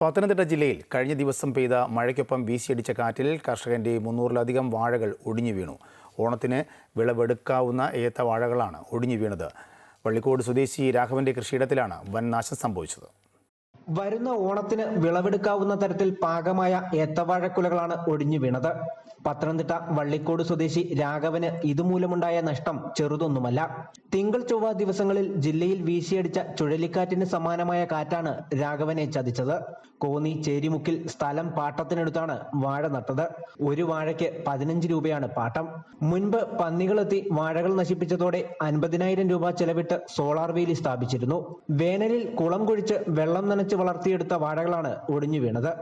പത്തനംതിട്ട ജില്ലയിൽ കഴിഞ്ഞ ദിവസം പെയ്ത മഴയ്ക്കൊപ്പം വീശിയടിച്ച കാറ്റിൽ കർഷകന്റെ മുന്നൂറിലധികം വാഴകൾ ഒടിഞ്ഞു വീണു. ഓണത്തിന് വിളവെടുക്കാവുന്ന ഏത്ത വാഴകളാണ് ഒടിഞ്ഞു വീണത്. വള്ളിക്കോട് സ്വദേശി രാഘവന്റെ കൃഷിയിടത്തിലാണ് വൻ നാശം സംഭവിച്ചത്. വരുന്ന ഓണത്തിന് വിളവെടുക്കാവുന്ന തരത്തിൽ പാകമായ ഏത്തവാഴക്കുലകളാണ് ഒടിഞ്ഞു വീണത്. പത്തനംതിട്ട വള്ളിക്കോട് സ്വദേശി രാഘവന് ഇതുമൂലമുണ്ടായ നഷ്ടം ചെറുതൊന്നുമല്ല. തിങ്കൾ ചൊവ്വ ദിവസങ്ങളിൽ ജില്ലയിൽ വീശിയടിച്ച ചുഴലിക്കാറ്റിന് സമാനമായ കാറ്റാണ് രാഘവനെ ചതിച്ചത്. കോന്നി ചേരിമുക്കിൽ സ്ഥലം പാട്ടത്തിനെടുത്താണ് വാഴ നട്ടത്. ഒരു വാഴയ്ക്ക് പതിനഞ്ച് രൂപയാണ് പാട്ടം. മുൻപ് പന്നികളെത്തി വാഴകൾ നശിപ്പിച്ചതോടെ അൻപതിനായിരം രൂപ ചെലവിട്ട് സോളാർ വേലി സ്ഥാപിച്ചിരുന്നു. വേനലിൽ കുളം കുഴിച്ച് വെള്ളം നനച്ച് വളർത്തിയെടുത്ത വാഴകളാണ് ഒടിഞ്ഞു വീണത്.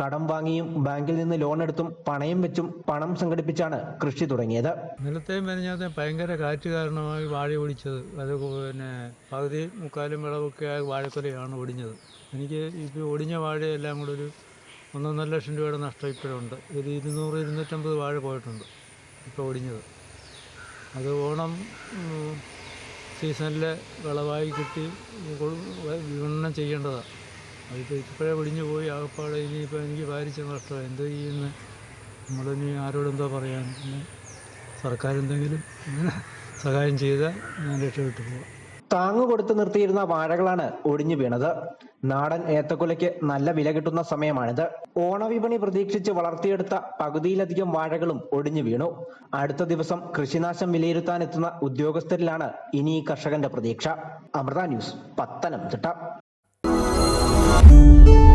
കടം വാങ്ങിയും ബാങ്കിൽ നിന്ന് ലോൺ എടുത്തും പണയം വെച്ചും പണം സംഘടിപ്പിച്ചാണ് കൃഷി തുടങ്ങിയത്. നിലത്തെയും മെനഞ്ഞാത്ത ഭയങ്കര കാറ്റ് കാരണമായി വാഴ ഒടിച്ചത്. അത് പിന്നെ പകുതി മുക്കാലും വിളവൊക്കെ വാഴക്കൊലയാണ് ഒടിഞ്ഞത്. എനിക്ക് ഇപ്പോൾ ഒടിഞ്ഞ വാഴയെല്ലാം കൂടെ ഒരു ഒന്നൊന്നര ലക്ഷം രൂപയുടെ നഷ്ടം ഇപ്പോഴുണ്ട്. ഒരു ഇരുന്നൂറ് ഇരുന്നൂറ്റമ്പത് വാഴ പോയിട്ടുണ്ട് ഇപ്പോൾ ഒടിഞ്ഞത്. അത് ഓണം സീസണിലെ വിളവായി കിട്ടി വിപണനം ചെയ്യേണ്ടതാണ്. അതിപ്പോൾ ഇപ്പോഴേ ഒടിഞ്ഞു പോയി. ആകപ്പാടെ ഇനിയിപ്പോൾ എനിക്ക് ഭാരിച്ച നഷ്ടമാണ് എന്ത് ചെയ്യുന്ന? നമ്മളിനി ആരോടെന്തോ പറയാൻ? സർക്കാരെന്തെങ്കിലും സഹായം ചെയ്താൽ ഞാൻ രക്ഷപ്പെട്ടു പോവാം. താങ്ങു കൊടുത്ത് നിർത്തിയിരുന്ന വാഴകളാണ് ഒടിഞ്ഞു വീണത്. നാടൻ ഏത്തക്കുലയ്ക്ക് നല്ല വില കിട്ടുന്ന സമയമാണിത്. ഓണവിപണി പ്രതീക്ഷിച്ച് വളർത്തിയെടുത്ത പകുതിയിലധികം വാഴകളും ഒടിഞ്ഞു വീണു. അടുത്ത ദിവസം കൃഷിനാശം വിലയിരുത്താനെത്തുന്ന ഉദ്യോഗസ്ഥരിലാണ് ഇനി കർഷകന്റെ പ്രതീക്ഷ. Amrita news Pathanamthitta. Thank you.